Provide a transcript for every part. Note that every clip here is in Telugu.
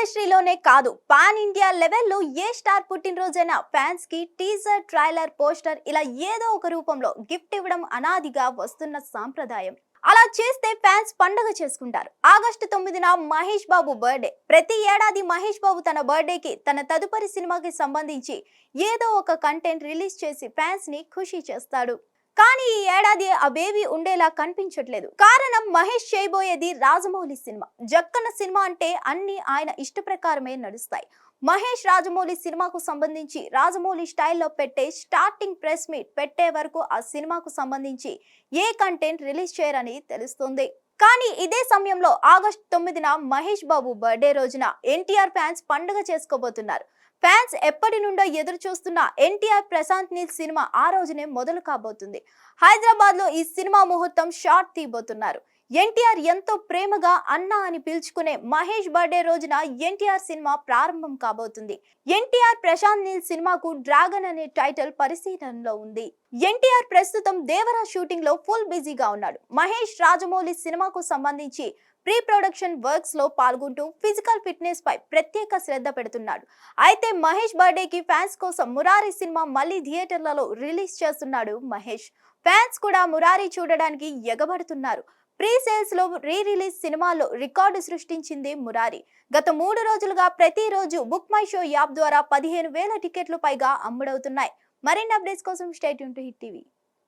ఇండస్ట్రీలోనే కాదు పాన్ ఇండియా లెవెల్లో ఏ స్టార్ పుట్టినరోజైనా ఫ్యాన్స్కి టీజర్ ట్రైలర్ పోస్టర్ ఇలా ఏదో ఒక రూపంలో గిఫ్ట్ ఇవ్వడం అనాదిగా వస్తున్న సాంప్రదాయం. అలా చేస్తే ఫ్యాన్స్ పండగ చేసుకుంటారు. ఆగస్టు తొమ్మిదిన మహేష్ బాబు బర్త్డే. ప్రతి ఏడాది మహేష్ బాబు తన బర్త్డేకి తన తదుపరి సినిమాకి సంబంధించి ఏదో ఒక కంటెంట్ రిలీజ్ చేసి ఫ్యాన్స్ని ఖుషి చేస్తాడు. కానీ ఈ ఏడాది ఆ బేబీ ఉండేలా కనిపించట్లేదు. కారణం మహేష్ చేయబోయేది రాజమౌళి సినిమా. జక్కన్న సినిమా అంటే అన్ని ఆయన ఇష్ట ప్రకారమే నడుస్తాయి. మహేష్ రాజమౌళి సినిమాకు సంబంధించి రాజమౌళి స్టైల్లో పెట్టే స్టార్టింగ్ ప్రెస్ మీట్ పెట్టే వరకు ఆ సినిమాకు సంబంధించి ఏ కంటెంట్ రిలీజ్ చేయరని తెలుస్తుంది. కానీ ఇదే సమయంలో ఆగస్టు తొమ్మిదిన మహేష్ బాబు బర్త్డే రోజున ఎన్టీఆర్ ఫ్యాన్స్ పండుగ చేసుకోబోతున్నారు. ఫ్యాన్స్ ఎప్పటి నుండో ఎదురు చూస్తున్న ఎన్టీఆర్ ప్రశాంత్ నీల్ సినిమా ఆ రోజునే మొదలు కాబోతుంది. హైదరాబాద్లో ఈ సినిమా ముహూర్తం షార్ట్ తీయబోతున్నారు. ఎన్టీఆర్ ఎంతో ప్రేమగా అన్న అని పిలుచుకునే మహేష్ బర్త్డే రోజున ఎన్టీఆర్ సినిమా ప్రారంభం కాబోతుంది. ఎన్టీఆర్ ప్రశాంత్ నీల్ సినిమాకు డ్రాగన్ అనే టైటిల్ పరిశీలనలో ఉంది. ఎన్టీఆర్ ప్రస్తుతం దేవరా షూటింగ్లో ఫుల్ బిజీగా ఉన్నాడు. మహేష్ రాజమౌళి సినిమాకు సంబంధించి ప్రీ ప్రొడక్షన్ వర్క్స్లో పాల్గొంటూ ఫిజికల్ ఫిట్నెస్ పై ప్రత్యేక శ్రద్ధ పెడుతున్నాడు. అయితే మహేష్ బర్త్డేకి ఫ్యాన్స్ కోసం మురారి సినిమా మళ్ళీ థియేటర్లలో రిలీజ్ చేస్తున్నాడు మహేష్. ఫ్యాన్స్ కూడా మురారి చూడడానికి ఎగబడుతున్నారు. ప్రీ సేల్స్లో రీ రిలీజ్ సినిమాలో రికార్డు సృష్టించింది మురారి. గత మూడు రోజులుగా ప్రతిరోజు బుక్ మై షో యాప్ ద్వారా పదిహేను వేల టికెట్లు పైగా అమ్ముడవుతున్నాయి. మరిన్ని అప్డేట్స్ కోసం state to Hit TV.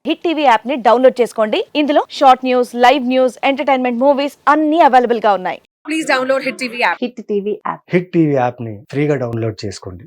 Hit TV యాప్ని డౌన్లోడ్ చేసుకోండి. ఇందులో short news live news entertainment movies అన్ని అవైలబుల్గా ఉన్నాయి. please download Hit TV app. Hit TV app. Hit TV యాప్ని ఫ్రీగా డౌన్లోడ్ చేసుకోండి.